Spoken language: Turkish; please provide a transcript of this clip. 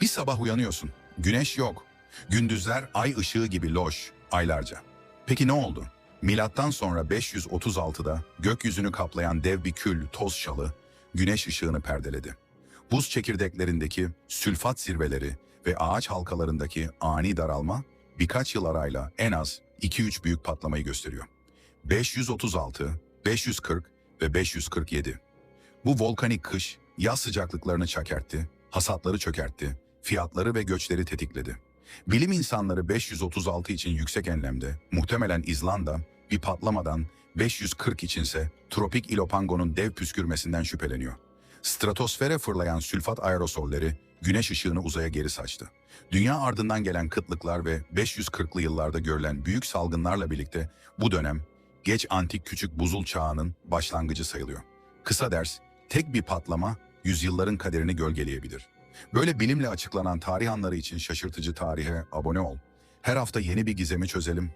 Bir sabah uyanıyorsun. Güneş yok. Gündüzler ay ışığı gibi loş aylarca. Peki ne oldu? Milattan sonra 536'da gökyüzünü kaplayan dev bir kül, toz şalı güneş ışığını perdeledi. Buz çekirdeklerindeki sülfat zirveleri ve ağaç halkalarındaki ani daralma birkaç yıl arayla en az 2-3 büyük patlamayı gösteriyor. 536, 540 ve 547. Bu volkanik kış yaz sıcaklıklarını çökertti, hasatları çökertti, fiyatları ve göçleri tetikledi. Bilim insanları 536 için yüksek enlemde, muhtemelen İzlanda, bir patlamadan 540 içinse tropik Ilopango'nun dev püskürmesinden şüpheleniyor. Stratosfere fırlayan sülfat aerosolleri güneş ışığını uzaya geri saçtı. Dünya ardından gelen kıtlıklar ve 540'lı yıllarda görülen büyük salgınlarla birlikte bu dönem geç antik küçük buzul çağının başlangıcı sayılıyor. Kısa ders, tek bir patlama yüzyılların kaderini gölgeleyebilir. Böyle bilimle açıklanan tarih anları için şaşırtıcı tarihe abone ol. Her hafta yeni bir gizemi çözelim,